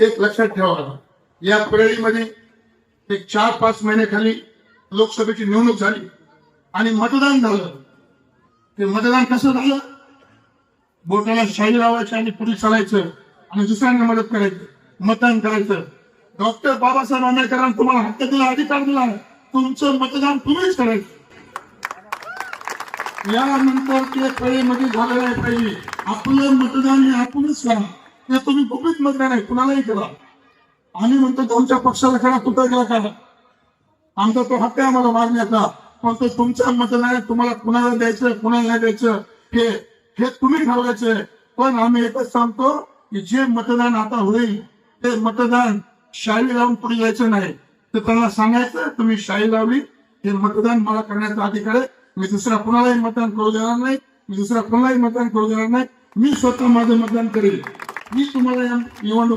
एक लक्षात ठेवा या परळीमध्ये एक चार पाच महिन्याखाली लोकसभेची निवडणूक झाली आणि मतदान झालं. ते मतदान कसं झालं? बोटाला शाही लावायची आणि पुढे चालायचं आणि दुसऱ्यांना मदत करायचं मतदान करायचं. डॉक्टर बाबासाहेब आंबेडकरांनी तुम्हाला हक्क दिला अधिकार दिला. तुमचं मतदान तुम्हीच करायचं. यानंतर ते कळेमध्ये झालं नाही पाहिजे आपलं मतदान हे आपणच करा ते तुम्ही गुपित मतदान नाही कुणालाही करा. आम्ही म्हणतो तुमच्या पक्षाला खेळा कुठं गेला काय? आमचा तो हक्क आहे आम्हाला मागण्याचा पण तो तुमच्या मतदान आहे तुम्हाला कुणाला द्यायचं कुणाला नाही द्यायचं हे हे तुम्ही ठरवायचं पण आम्ही एकच सांगतो की जे मतदान आता होईल ते मतदान शाही लावून पुढे जायचं नाही. तर त्यांना सांगायचं तुम्ही शाही लावली हे मतदान मला करण्याचा अधिकार आहे. मी दुसरा कुणालाही मतदान करू देणार नाही मी दुसरा कुणालाही मतदान करू देणार नाही. मी स्वतः माझं मतदान करेल. मी तुम्हाला या निवडणूक